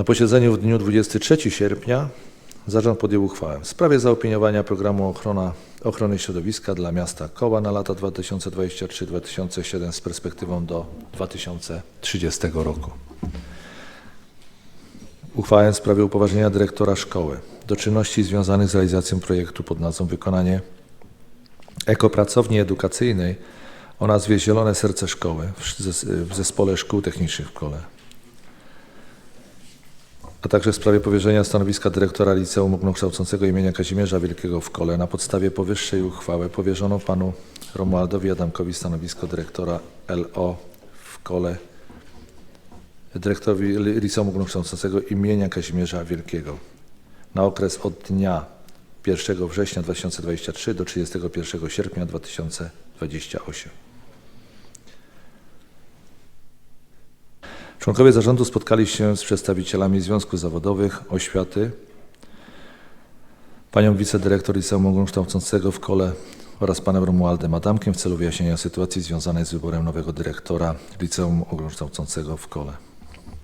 Na posiedzeniu w dniu 23 sierpnia zarząd podjął uchwałę w sprawie zaopiniowania programu ochrona, ochrony środowiska dla miasta Koła na lata 2023-2007 z perspektywą do 2030 roku. Uchwałę w sprawie upoważnienia dyrektora szkoły do czynności związanych z realizacją projektu pod nazwą Wykonanie ekopracowni edukacyjnej o nazwie Zielone Serce Szkoły w zes- w Zespole Szkół Technicznych w Kole. A także w sprawie powierzenia stanowiska dyrektora Liceum Ogólnokształcącego imienia Kazimierza Wielkiego w Kole. Na podstawie powyższej uchwały powierzono panu Romualdowi Adamkowi stanowisko dyrektora LO w Kole, dyrektorowi Li- Liceum Ogólnokształcącego imienia Kazimierza Wielkiego na okres od dnia 1 września 2023 do 31 sierpnia 2028. Członkowie zarządu spotkali się z przedstawicielami związków zawodowych, oświaty, panią wicedyrektor Liceum Ogólnokształcącego w Kole oraz panem Romualdem Adamkiem w celu wyjaśnienia sytuacji związanej z wyborem nowego dyrektora Liceum Ogólnokształcącego w Kole.